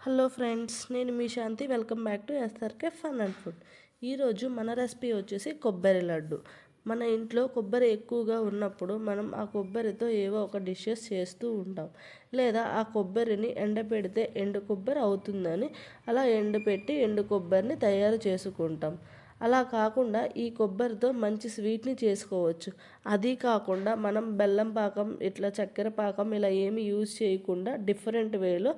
Hello friends నేను మీ Shanti. Welcome back to SRK fun and food. ఈరోజు మన recipe వచ్చేసి కొబ్బరి లడ్డు. మన ఇంట్లో కొబ్బరి ఎక్కువగా ఉన్నప్పుడు మనం ఆ కొబ్బరితో ఏవో ఒక డిషెస్ చేస్తూ ఉంటాం. లేదా ఆ కొబ్బరిని ఎండపెడితే ఎండు కొబ్బరి అవుతుందని అలా ఎండపెట్టి ఎండు కొబ్బరిని తయారు చేసుకుంటాం. అలా కాకుండా ఈ కొబ్బరితో మంచి స్వీట్ని చేసుకోవచ్చు. అది కాకుండా మనం బెల్లం పాకం ఇట్లా చక్కెర పాకం ఇలా ఏమి యూజ్ చేయకుండా డిఫరెంట్ వేలో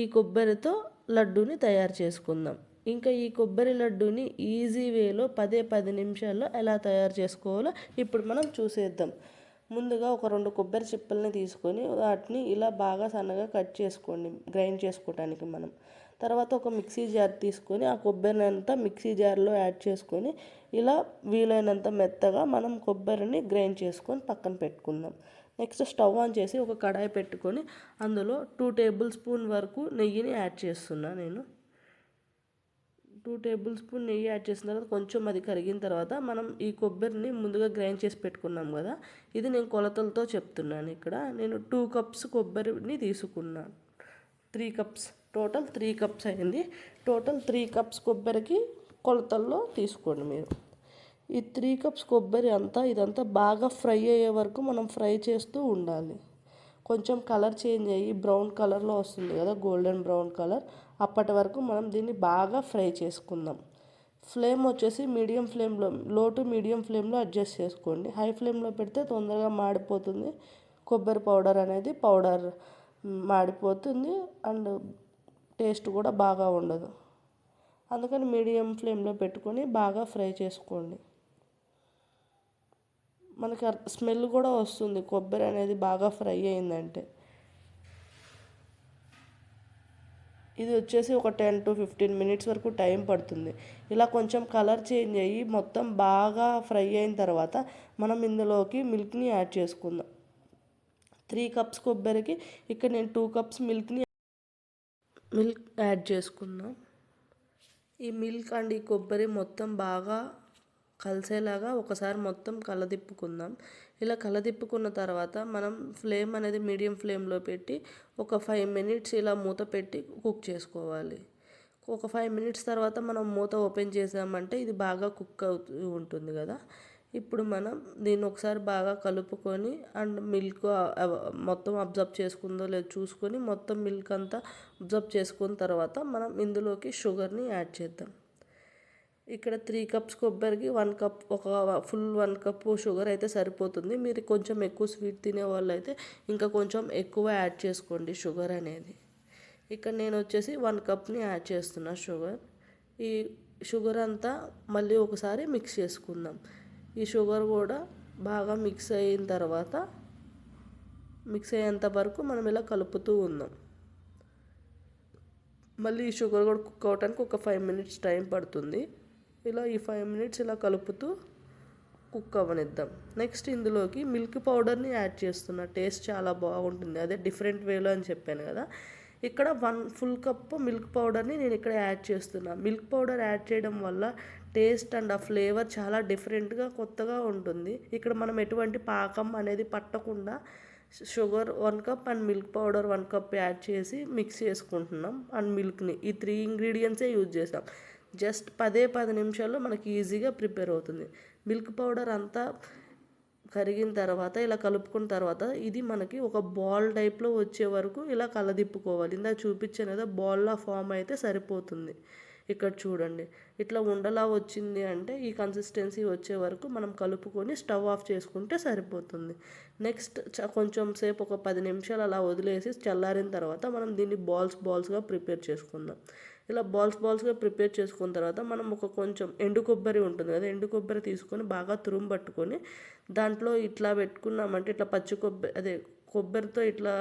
ఈ కొబ్బరితో లడ్డూని తయారు చేసుకుందాం. ఇంకా ఈ కొబ్బరి లడ్డూని ఈజీ వేలో పదే పది నిమిషాల్లో ఎలా తయారు చేసుకోవాలో ఇప్పుడు మనం చూసేద్దాం. ముందుగా ఒక రెండు కొబ్బరి చిప్పల్ని తీసుకొని వాటిని ఇలా బాగా సన్నగా కట్ చేసుకోండి గ్రైండ్ చేసుకోవటానికి మనం. తర్వాత ఒక మిక్సీ జార్ తీసుకొని ఆ కొబ్బరిని అంతా మిక్సీ జార్లో యాడ్ చేసుకొని ఇలా వీలైనంత మెత్తగా మనం కొబ్బరిని గ్రైండ్ చేసుకొని పక్కన పెట్టుకుందాం. నెక్స్ట్ స్టవ్ ఆన్ చేసి ఒక కడాయి పెట్టుకొని అందులో టూ టేబుల్ స్పూన్ వరకు నెయ్యిని యాడ్ చేస్తున్నా నేను. టూ టేబుల్ స్పూన్ నెయ్యి యాడ్ చేసిన తర్వాత కొంచెం అది కరిగిన తర్వాత మనం ఈ కొబ్బరిని ముందుగా గ్రైండ్ చేసి పెట్టుకున్నాం కదా ఇది నేను కొలతలతో చెప్తున్నాను ఇక్కడ. నేను టూ కప్స్ కొబ్బరిని తీసుకున్నాను three cups. Total three cups అయింది. టోటల్ త్రీ కప్స్ కొబ్బరికి కొలతల్లో తీసుకోండి మీరు. ఈ త్రీ కప్స్ కొబ్బరి అంతా ఇదంతా బాగా ఫ్రై అయ్యే వరకు మనం ఫ్రై చేస్తూ ఉండాలి. కొంచెం కలర్ చేంజ్ అయ్యి బ్రౌన్ కలర్లో వస్తుంది కదా గోల్డెన్ బ్రౌన్ కలర్. అప్పటి వరకు మనం దీన్ని బాగా ఫ్రై చేసుకుందాం. ఫ్లేమ్ వచ్చేసి మీడియం ఫ్లేమ్లో లో టు మీడియం ఫ్లేమ్లో అడ్జస్ట్ చేసుకోండి. హై ఫ్లేమ్లో పెడితే తొందరగా మాడిపోతుంది. కొబ్బరి పౌడర్ అనేది పౌడర్ మాడిపోతుంది. అండ్ టేస్ట్ కూడా బాగా ఉండదు. అందుకని మీడియం ఫ్లేమ్లో పెట్టుకొని బాగా ఫ్రై చేసుకోండి. మనకి స్మెల్ కూడా వస్తుంది. కొబ్బరి అనేది బాగా ఫ్రై అయిందంటే. ఇది వచ్చేసి ఒక టెన్ టు ఫిఫ్టీన్ మినిట్స్ వరకు టైం పడుతుంది. ఇలా కొంచెం కలర్ చేంజ్ అయ్యి మొత్తం బాగా ఫ్రై అయిన తర్వాత మనం ఇందులోకి మిల్క్ని యాడ్ చేసుకుందాం. త్రీ కప్స్ కొబ్బరికి ఇక్కడ నేను టూ కప్స్ మిల్క్ని మిల్క్ యాడ్ చేసుకుందాం. ఈ మిల్క్ అండ్ ఈ కొబ్బరి మొత్తం బాగా కలిసేలాగా ఒకసారి మొత్తం కలదిప్పుకుందాం. ఇలా కలదిప్పుకున్న తర్వాత మనం ఫ్లేమ్ అనేది మీడియం ఫ్లేమ్లో పెట్టి ఒక ఫైవ్ మినిట్స్ ఇలా మూత పెట్టి కుక్ చేసుకోవాలి. ఒక ఫైవ్ మినిట్స్ తర్వాత మనం మూత ఓపెన్ చేసామంటే ఇది బాగా కుక్ అవుతూ ఉంటుంది కదా. ఇప్పుడు మనం దీన్ని ఒకసారి బాగా కలుపుకొని అండ్ మిల్క్ మొత్తం అబ్జర్వ్ చేసుకుందో లేదో చూసుకొని మొత్తం మిల్క్ అంతా అబ్జర్వ్ చేసుకున్న తర్వాత మనం ఇందులోకి షుగర్ని యాడ్ చేద్దాం. ఇక్కడ త్రీ కప్స్ కొబ్బరికి వన్ కప్ ఒక ఫుల్ వన్ కప్ షుగర్ అయితే సరిపోతుంది. మీరు కొంచెం ఎక్కువ స్వీట్ తినే వాళ్ళు అయితే ఇంకా కొంచెం ఎక్కువ యాడ్ చేసుకోండి షుగర్ అనేది. ఇక్కడ నేను వచ్చేసి వన్ కప్ని యాడ్ చేస్తున్నా షుగర్. ఈ షుగర్ అంతా మళ్ళీ ఒకసారి మిక్స్ చేసుకుందాం. ఈ షుగర్ కూడా బాగా మిక్స్ అయిన తర్వాత మిక్స్ అయ్యేంత వరకు మనం ఇలా కలుపుతూ ఉందాం మళ్ళీ ఈ షుగర్ కూడా కుక్ అవడానికి ఒక ఫైవ్ మినిట్స్ టైం పడుతుంది. ఇలా ఈ ఫైవ్ మినిట్స్ ఇలా కలుపుతూ కుక్ అవ్వనిద్దాం నెక్స్ట్ ఇందులోకి మిల్క్ పౌడర్ని యాడ్ చేస్తున్నా టేస్ట్ చాలా బాగుంటుంది. అదే డిఫరెంట్ వేలో అని చెప్పాను కదా. ఇక్కడ వన్ ఫుల్ కప్ మిల్క్ పౌడర్ని నేను ఇక్కడ యాడ్ చేస్తున్నాను మిల్క్ పౌడర్ యాడ్ చేయడం వల్ల టేస్ట్ అండ్ ఆ ఫ్లేవర్ చాలా డిఫరెంట్గా కొత్తగా ఉంటుంది. ఇక్కడ మనం ఎటువంటి పాకం అనేది పట్టకుండా sugar one cup and milk powder one cup add చేసి మిక్స్ చేసుకుంటున్నాం. అండ్ మిల్క్ని ఈ త్రీ ఇంగ్రీడియంట్సే యూజ్ చేసాం జస్ట్ పదే పది నిమిషాల్లో మనకి ఈజీగా ప్రిపేర్ అవుతుంది. మిల్క్ పౌడర్ అంతా కరిగిన తర్వాత ఇలా కలుపుకున్న తర్వాత ఇది మనకి ఒక బాల్ టైప్లో వచ్చే వరకు ఇలా కలదిప్పుకోవాలి. ఇందా చూపించాను కదా బాల్లా ఫామ్ అయితే సరిపోతుంది. ఇక్కడ చూడండి. ఇట్లా ఉండలా వచ్చింది అంటే ఈ కన్సిస్టెన్సీ వచ్చే వరకు మనం కలుపుకొని స్టవ్ ఆఫ్ చేసుకుంటే సరిపోతుంది. నెక్స్ట్ కొంచెం సేపు ఒక పది నిమిషాలు అలా వదిలేసి చల్లారిన తర్వాత మనం దీన్ని బాల్స్ బాల్స్గా ప్రిపేర్ చేసుకుందాం. ఇలా బాల్స్ బాల్స్గా ప్రిపేర్ చేసుకున్న తర్వాత మనం ఒక కొంచెం ఎండు కొబ్బరి ఉంటుంది కదా ఎండు కొబ్బరి తీసుకొని బాగా తురుము పట్టుకొని దాంట్లో ఇట్లా పెట్టుకున్నామంటే ఇట్లా పచ్చి కొబ్బరి అదే కొబ్బరితో ఇట్లా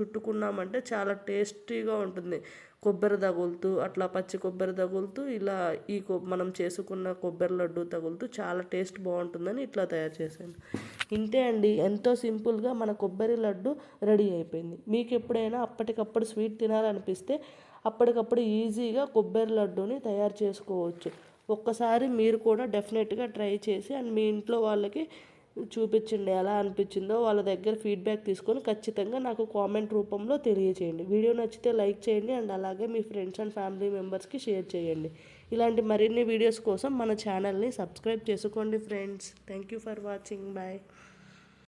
చుట్టుకున్నామంటే చాలా టేస్టీగా ఉంటుంది. కొబ్బరి తగులుతూ అట్లా పచ్చి కొబ్బరి తగులుతూ ఇలా ఈ మనం చేసుకున్న కొబ్బరి లడ్డు తగులుతూ చాలా టేస్ట్ బాగుంటుందని ఇట్లా తయారు చేశాను. ఇంతే అండి. ఎంతో సింపుల్గా మన కొబ్బరి లడ్డు రెడీ అయిపోయింది. మీకు ఎప్పుడైనా అప్పటికప్పుడు స్వీట్ తినాలనిపిస్తే అప్పటికప్పుడు ఈజీగా కొబ్బరి లడ్డూని తయారు చేసుకోవచ్చు. ఒక్కసారి మీరు కూడా డెఫినెట్గా ట్రై చేసి అండ్ మీ ఇంట్లో వాళ్ళకి చూపించండి ఎలా అనిపించిందో వాళ్ళ దగ్గర ఫీడ్బ్యాక్ తీసుకొని ఖచ్చితంగా నాకు కామెంట్ రూపంలో తెలియచేయండి. వీడియో నచ్చితే లైక్ చేయండి అండ్ అలాగే మీ ఫ్రెండ్స్ అండ్ ఫ్యామిలీ మెంబర్స్కి షేర్ చేయండి. ఇలాంటి మరిన్ని వీడియోస్ కోసం మన ఛానల్ని సబ్స్క్రైబ్ చేసుకోండి friends thank you for watching bye